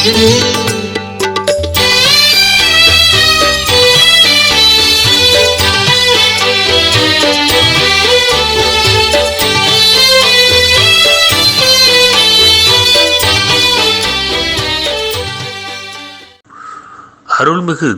அருள்மிகு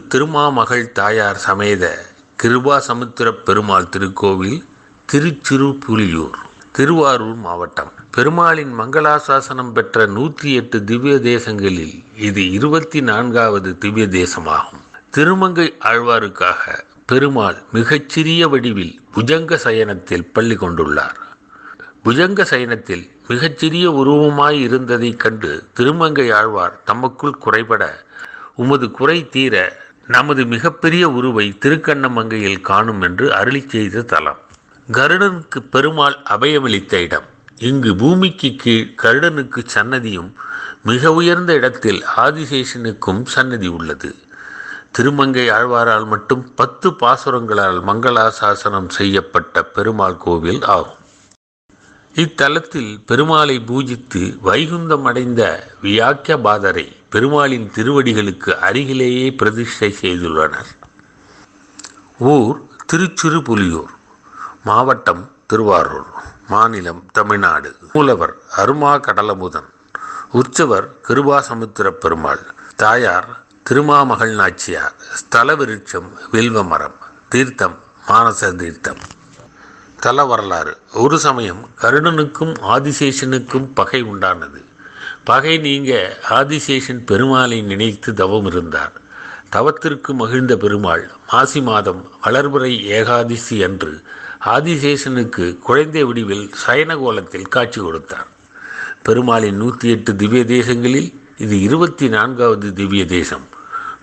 திருமாமகள் தாயார் சமேத கிருபா சமுத்திர பெருமாள் திருக்கோவில் திருச்சிறுபுலியூர். திருவாரூர் மாவட்டம். பெருமாளின் மங்களாசாசனம் பெற்ற நூற்றி எட்டு திவ்ய தேசங்களில் இது இருபத்தி நான்காவது திவ்ய தேசமாகும். திருமங்கை ஆழ்வாருக்காக பெருமாள் மிகச்சிறிய வடிவில் புஜங்க சயனத்தில் பள்ளி கொண்டுள்ளார். புஜங்க சயனத்தில் மிகச்சிறிய உருவமாய் இருந்ததைக் கண்டு திருமங்கை ஆழ்வார் தமக்குள் குறைபட உமது குறை தீர நமது மிகப்பெரிய உருவை திருக்கண்ணமங்கையில் காணும் என்று அருளி செய்த தலம். கருடனுக்கு பெருமாள் அபயமளித்த இடம். இங்கு பூமிக்கு கீழ் கருடனுக்கு சன்னதியும் மிக உயர்ந்த இடத்தில் ஆதிசேஷனுக்கும் சன்னதி உள்ளது. திருமங்கை ஆழ்வாரால் மட்டும் பத்து பாசுரங்களால் மங்களாசாசனம் செய்யப்பட்ட பெருமாள் கோவில் ஆகும். இத்தலத்தில் பெருமாளை பூஜித்து வைகுந்தம் அடைந்த வியாக்கிய பாதரை பெருமாளின் திருவடிகளுக்கு அருகிலேயே பிரதிஷ்டை செய்துள்ளனர். ஊர் திருச்சிறுபுலியூர் மாவட்டம் திருவாரூர் மாநிலம் தமிழ்நாடு. மூலவர் அருமா கடலமுதன் உற்சவர் கிருபாசமுத்திர பெருமாள் தாயார் திருமாமகள் நாச்சியார் ஸ்தல விருட்சம் வில்வமரம் தீர்த்தம் மானச தீர்த்தம் தல வரலாறு. ஒரு சமயம் கருணனுக்கும் ஆதிசேஷனுக்கும் பகை உண்டானது. பகை நீங்க ஆதிசேஷன் பெருமாளை நினைத்து தவம் இருந்தார். தவத்திற்கு மகிழ்ந்த பெருமாள் மாசி மாதம் வளர்புரை ஏகாதசி அன்று ஆதிசேஷனுக்கு குழந்தை வடிவில் சயனகோலத்தில் காட்சி கொடுத்தார். பெருமாளின் நூற்றி எட்டு திவ்ய தேசங்களில் இது இருபத்தி நான்காவது திவ்ய தேசம்.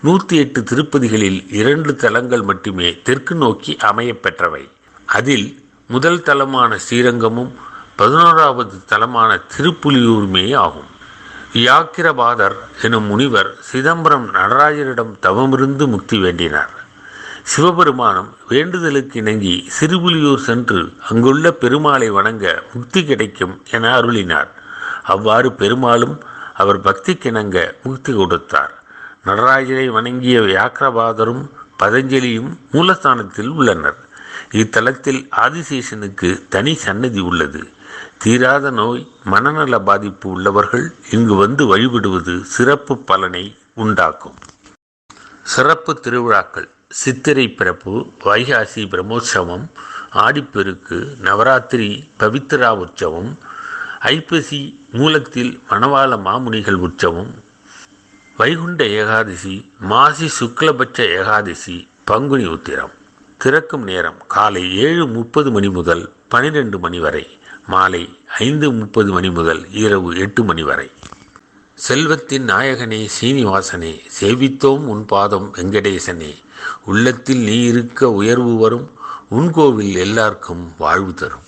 நூற்றி எட்டு திருப்பதிகளில் இரண்டு தலங்கள் மட்டுமே தெற்கு நோக்கி அமையப்பெற்றவை அதில் முதல் தலமான ஸ்ரீரங்கமும் பதினோராவது தலமான திருப்புலியூருமே ஆகும். யாக்கிரபாதர் எனும் முனிவர் சிதம்பரம் நடராஜரிடம் தவமிருந்து முக்தி வேண்டினார். சிவபெருமானம் வேண்டுதலுக்கு இணங்கி சிறுபுலியூர் சென்று அங்குள்ள பெருமாளை வணங்க முக்தி கிடைக்கும் என அருளினார். அவ்வாறு பெருமாளும் அவர் பக்திக்கிணங்க முக்தி கொடுத்தார். நடராஜரை வணங்கிய வியாக்கிரபாதரும் பதஞ்சலியும் மூலஸ்தானத்தில் உள்ளனர். இத்தலத்தில் ஆதிசேஷனுக்கு தனி சன்னதி உள்ளது. தீராத நோய் மனநல பாதிப்பு உள்ளவர்கள் இங்கு வந்து வழிபடுவது சிறப்பு பலனை உண்டாக்கும். சிறப்பு திருவிழாக்கள். சித்திரை பிறப்பு வைகாசி பிரம்மோற்சவம் ஆடிப்பெருக்கு நவராத்திரி பவித்ரா உற்சவம் ஐப்பசி மூலத்தில் மணவாள மாமுனிகள் உற்சவம் வைகுண்ட ஏகாதசி மாசி சுக்லபட்ச ஏகாதசி பங்குனி உத்திரம். திறக்கும் நேரம் காலை ஏழு முப்பது மணி முதல் பனிரெண்டு மணி வரை மாலை ஐந்து முப்பது மணி முதல் இரவு எட்டு மணி வரை. செல்வத்தின் நாயகனே சீனிவாசனே சேவித்தோம் உன் பாதம் வெங்கடேசனே உள்ளத்தில் நீ இருக்க உயர்வு வரும் உன் கோவில் எல்லாருக்கும் வாழ்வு தரும்.